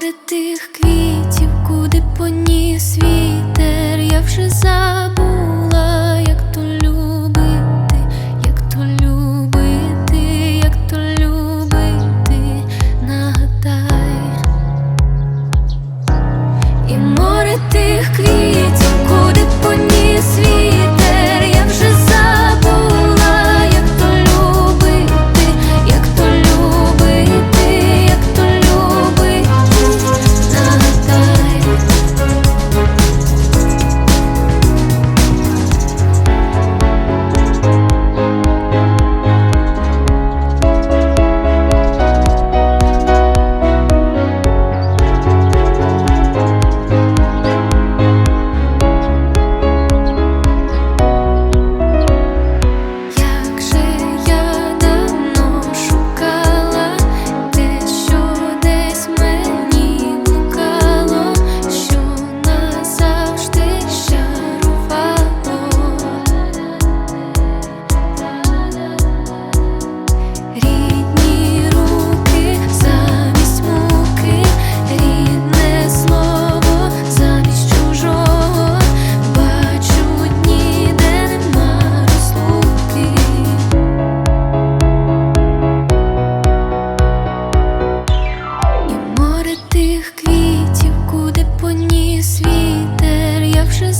Серед тих квітів, куди поніс вітер, я вже за. Rất